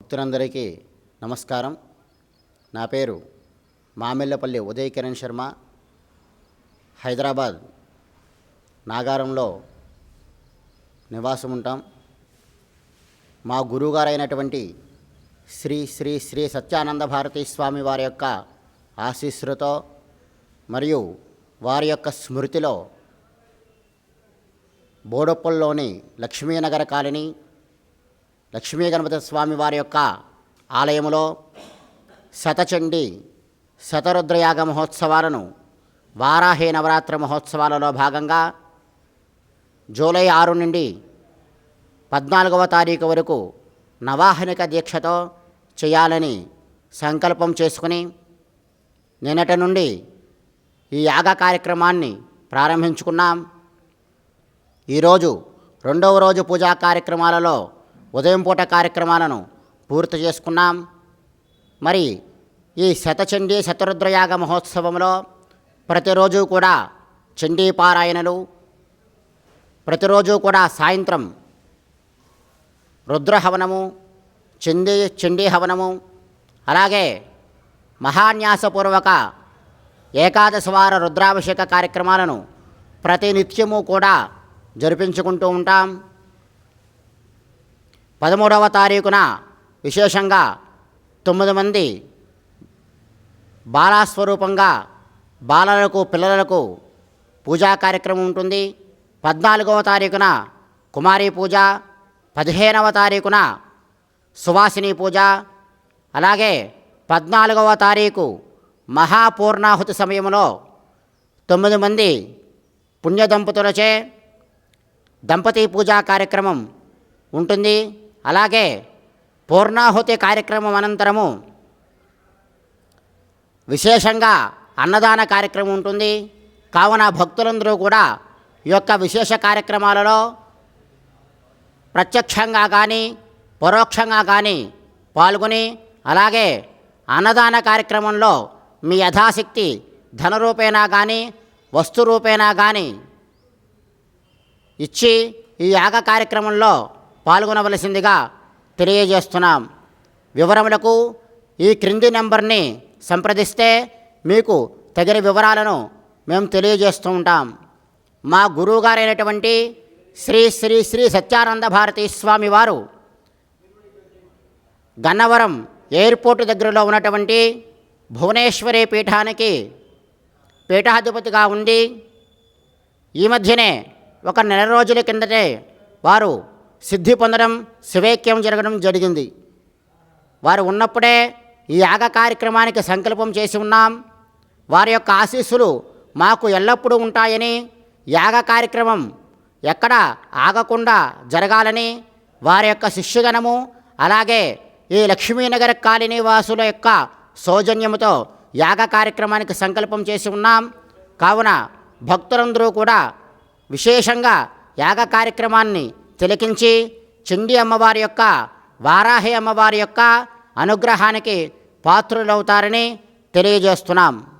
భక్తులందరికీ నమస్కారం. నా పేరు మామిళ్ళపల్లి ఉదయ్ కిరణ్ శర్మ. హైదరాబాద్ నాగారంలో నివాసం ఉంటాం మా గురువుగారైనటువంటి శ్రీ శ్రీ శ్రీ సత్యానంద భారతీ స్వామి వారి యొక్క ఆశీస్సులతో మరియు వారి యొక్క స్మృతిలో బోడప్పల్లోని లక్ష్మీనగర కాలనీ లక్ష్మీ గణపతి స్వామి వారి యొక్క ఆలయములో శతచండి శతరుద్రయాగ మహోత్సవాలను వారాహి నవరాత్రి మహోత్సవాలలో భాగంగా జూలై ఆరు నుండి పద్నాలుగవ తారీఖు వరకు నవాహనిక దీక్షతో చేయాలని సంకల్పం చేసుకుని నిన్నటి నుండి ఈ యాగ కార్యక్రమాన్ని ప్రారంభించుకున్నాం. ఈరోజు రెండవ రోజు పూజా కార్యక్రమాలలో ఉదయం పూట కార్యక్రమాలను పూర్తి చేసుకున్నాం. మరి ఈ శతచండీ శతరుద్రయాగ మహోత్సవంలో ప్రతిరోజు కూడా చండీ పారాయణలు ప్రతిరోజు కూడా సాయంత్రం రుద్రహవనము చండీ చండీ హవనము అలాగే మహాన్యాసపూర్వక ఏకాదశవార రుద్రాభిషేక కార్యక్రమాలను ప్రతినిత్యము కూడా జరిపించుకుంటూ ఉంటాం. పదమూడవ తారీఖున విశేషంగా తొమ్మిది మంది బాలాస్వరూపంగా బాలలకు పిల్లలకు పూజా కార్యక్రమం ఉంటుంది. పద్నాలుగవ తారీఖున కుమారి పూజ పదిహేనవ తారీఖున సువాసిని పూజ అలాగే పద్నాలుగవ తారీఖు మహాపూర్ణాహుతి సమయంలో తొమ్మిది మంది పుణ్య దంపతులచే దంపతి పూజా కార్యక్రమం ఉంటుంది. అలాగే పూర్ణాహుతి కార్యక్రమం అనంతరము విశేషంగా అన్నదాన కార్యక్రమం ఉంటుంది. కావున భక్తులందరూ కూడా ఈ యొక్క విశేష కార్యక్రమాలలో ప్రత్యక్షంగా కానీ పరోక్షంగా కానీ పాల్గొని అలాగే అన్నదాన కార్యక్రమంలో మీ యథాశక్తి ధనరూపేణా కానీ వస్తు రూపేణా కానీ ఇచ్చి ఈ యాగ కార్యక్రమంలో పాల్గొనవలసిందిగా తెలియజేస్తున్నాం. వివరములకు ఈ క్రింది నెంబర్ని సంప్రదిస్తే మీకు తగిన వివరాలను మేము తెలియజేస్తూ ఉంటాం. మా గురువుగారైనటువంటి శ్రీ శ్రీ శ్రీ సత్యానంద భారతీ స్వామి వారు గన్నవరం ఎయిర్పోర్టు దగ్గరలో ఉన్నటువంటి భువనేశ్వరి పీఠానికి పీఠాధిపతిగా ఉండి ఈ మధ్యనే ఒక నెల రోజుల కిందటే వారు సిద్ధి పొందడం శివైక్యం జరగడం జరిగింది. వారు ఉన్నప్పుడే ఈ యాగ కార్యక్రమానికి సంకల్పం చేసి ఉన్నాం. వారి యొక్క ఆశీస్సులు మాకు ఎల్లప్పుడూ ఉంటాయని యాగ కార్యక్రమం ఎక్కడ ఆగకుండా జరగాలని వారి యొక్క శిష్యగణము అలాగే ఈ లక్ష్మీనగర్ కాలనీ వాసుల యొక్క సౌజన్యముతో యాగ కార్యక్రమానికి సంకల్పం చేసి ఉన్నాం. కావున భక్తులందరూ కూడా విశేషంగా యాగ కార్యక్రమాన్ని తిలకించి చుండి అమ్మవారి యొక్క వారాహి అమ్మవారి యొక్క అనుగ్రహానికి పాత్రులవుతారని తెలియజేస్తున్నాం.